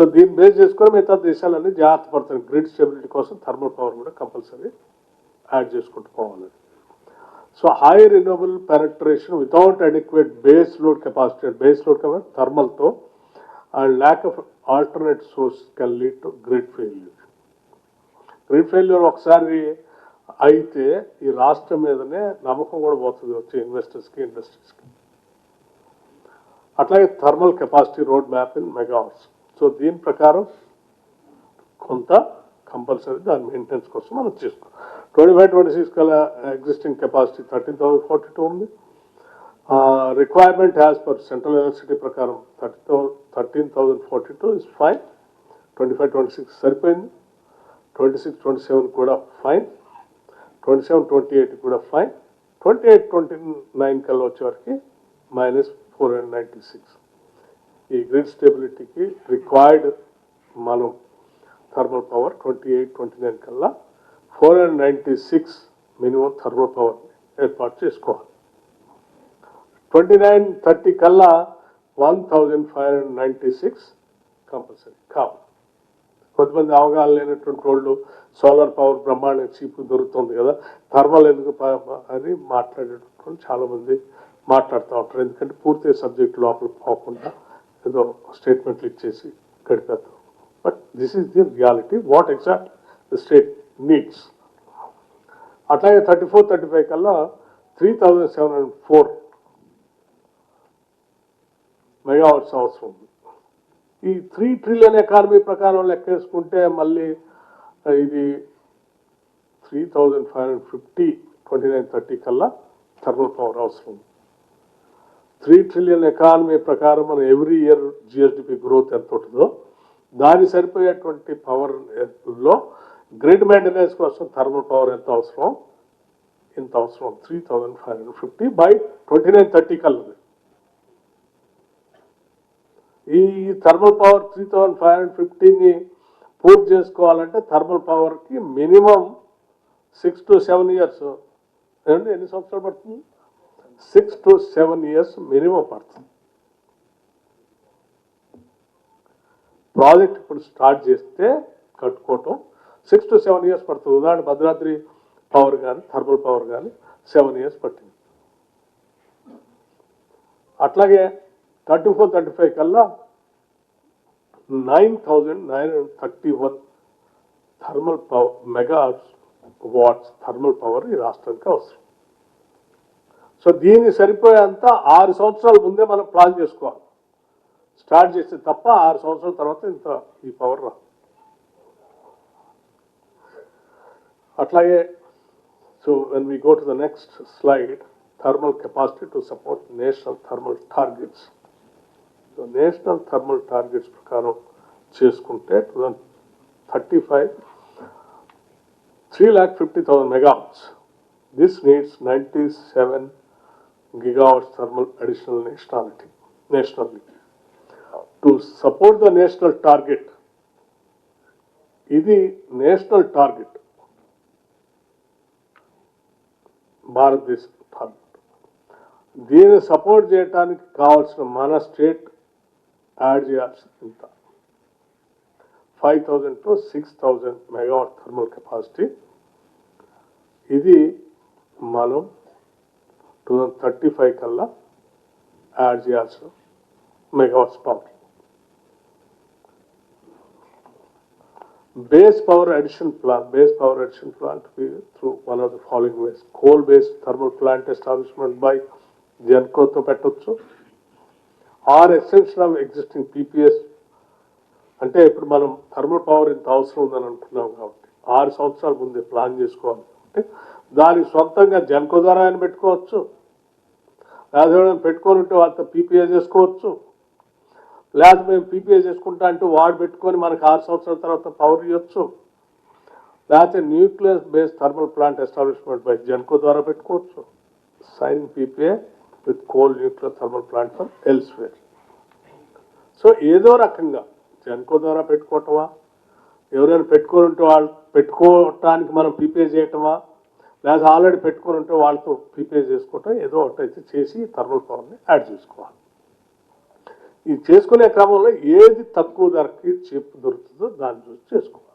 So దీన్ని base చేసుకొని మిగతా దేశాలన్నీ జాగ్రత్త పడతాయి గ్రిడ్ స్టెబిలిటీ కోసం థర్మల్ పవర్ కూడా కంపల్సరీ యాడ్ చేసుకుంటూ పోవాలి. So high renewable penetration without adequate base load capacity base load capacity థర్మల్తో and lack of alternate source can lead to grid failure grid failure ఒకసారి అయితే ఈ రాష్ట్రం మీదనే నమ్మకం కూడా పోతుంది వచ్చే ఇన్వెస్టర్స్కి ఇండస్ట్రీస్కి అట్లాగే thermal capacity road map in megawatts so దీని ప్రకారం కొంత కంపల్సరీ దాని మెయింటెనెన్స్ కోసం మనం చేసుకో ట్వంటీ ఫైవ్ ట్వంటీ సిక్స్ కల్లా existing capacity thirteen thousand forty two ఉంది. Requirement as per central electricity ప్రకారం thirty thou thirteen thousand forty two is fine twenty five twenty six సరిపోయింది. ట్వంటీ సిక్స్ ట్వంటీ సెవెన్ కూడా fine twenty seven twenty eight కూడా fine twenty eight twenty nine కల్లా వచ్చేవరకు minus four hundred ninety six ఈ grid స్టెబిలిటీకి required మనం thermal power twenty eight twenty nine కల్లా four hundred ninety six minimum thermal power ఏర్పాటు చేసుకోవాలి. ట్వంటీ నైన్ థర్టీ కల్లా one thousand five hundred ninety six compulsory కావాలి. కొంతమంది అవగాహన లేనటువంటి వాళ్ళు సోలార్ పవర్ బ్రహ్మాండ చీపు దొరుకుతుంది కదా థర్మల్ ఎందుకు ప- అని మాట్లాడేటటువంటి చాలామంది మాట్లాడుతూ ఉంటారు. ఎందుకంటే పూర్తి సబ్జెక్ట్ లోపల పోకుండా ఏదో స్టేట్మెంట్లు ఇచ్చేసి గడిపేద్దాం. But this is the reality what exact the state needs అట్లాగే థర్టీ ఫోర్ థర్టీ ఫైవ్ కల్లా three thousand seven hundred four megawatts అవసరం ఉంది. ఈ త్రీ ట్రిలియన్ ఎకానమీ ప్రకారం లెక్కేసుకుంటే మళ్ళీ ఇది three thousand five hundred fifty twenty nine thirty కల్లా థర్మల్ పవర్ అవసరం ఉంది. త్రీ ట్రిలియన్ ఎకానమీ ప్రకారం మనం ఎవ్రీ ఇయర్ జిఎస్డిపి గ్రోత్ ఎంత ఉంటుందో దాని సరిపోయేటువంటి పవర్లో గ్రిడ్ మెయింటెనెన్స్ కోసం థర్మల్ పవర్ ఎంత అవసరం? ఇంత అవసరం. Three thousand five hundred fifty by twenty nine thirty కల్లా ఈ thermal power three thousand five hundred ఫిఫ్టీని పూర్తి చేసుకోవాలంటే thermal పవర్కి minimum six to seven years. ఎన్ని సంవత్సరాలు పడుతుంది? Six to seven years minimum పడుతుంది. ప్రాజెక్ట్ ఇప్పుడు స్టార్ట్ చేస్తే కట్టుకోవటం. సిక్స్ టు సెవెన్ ఇయర్స్ పడుతుంది. ఉదాహరణ భద్రాద్రి పవర్ కానీ థర్మల్ పవర్ కానీ సెవెన్ ఇయర్స్ పట్టింది. అట్లాగే థర్టీ ఫోర్ థర్టీ ఫైవ్ కల్లా nine thousand nine hundred thirty one thermal power megawatts thermal power ఈ రాష్ట్రానికి అవసరం. సో దీన్ని సరిపోయేంత ఆరు సంవత్సరాల ముందే మనం ప్లాన్ చేసుకోవాలి. స్టార్ట్ చేస్తే తప్ప ఆరు సంవత్సరాల తర్వాత ఇంత ఈ పవర్ రా అట్లాగే so when we go to the next slide thermal capacity to support national thermal targets so national thermal targets ప్రకారం చేసుకుంటే two thousand thirty five three lakh fifty thousand megawatts this needs ninety seven gigawatts thermal additional nationality nationally to support the national target. ఇది national target. భారతదేశ target. దీన్ని support చేయడానికి కావాల్సిన మన state add చేయాల్సింది ఇంత five thousand to six thousand megawatt thermal capacity. ఇది మనం టూ థౌజండ్ థర్టీ ఫైవ్ కల్లా యాడ్ చేయాల్సిన megawatts power. Base power addition plant base power addition plant through one of the following ways coal ways. Thermal plant establishment by జెన్కోతో by పెట్టొచ్చు. Or extension of existing PPs అంటే ఇప్పుడు మనం thermal power ఇంత అవసరం ఉందని అనుకున్నాం కాబట్టి ఆరు సంవత్సరాల ముందే ప్లాన్ చేసుకోవాలి. అంటే దానికి సొంతంగా జెన్కో ద్వారా ఆయన పెట్టుకోవచ్చు. లేదా పెట్టుకొని ఉంటే వాళ్ళతో పీపీఏ చేసుకోవచ్చు. లేదా మేము పీపీఏ చేసుకుంటా అంటే వాడు పెట్టుకొని మనకు ఆరు సంవత్సరాల తర్వాత పవర్ ఇవ్వచ్చు. లేకపోతే nucleus based thermal plant establishment by GENCO ద్వారా పెట్టుకోవచ్చు. Sign PPA with coal nuclear thermal plant for elsewhere. So ఏదో రకంగా జెన్కో ద్వారా పెట్టుకోవటమా? ఎవరైనా పెట్టుకొని ఉంటే వాళ్ళు పెట్టుకోవటానికి మనం పీపీఏ చేయటమా? లేదా ఆల్రెడీ పెట్టుకొని ఉంటే వాళ్ళతో పీపీఏ చేసుకోవటం ఏదో ఒకటి అయితే చేసి థర్మల్ పవర్ని యాడ్ చేసుకోవాలి. ఇది చేసుకునే క్రమంలో ఏది తక్కువ ధరకి చెప్పు దొరుకుతుందో దాన్ని చూసి చేసుకోవాలి.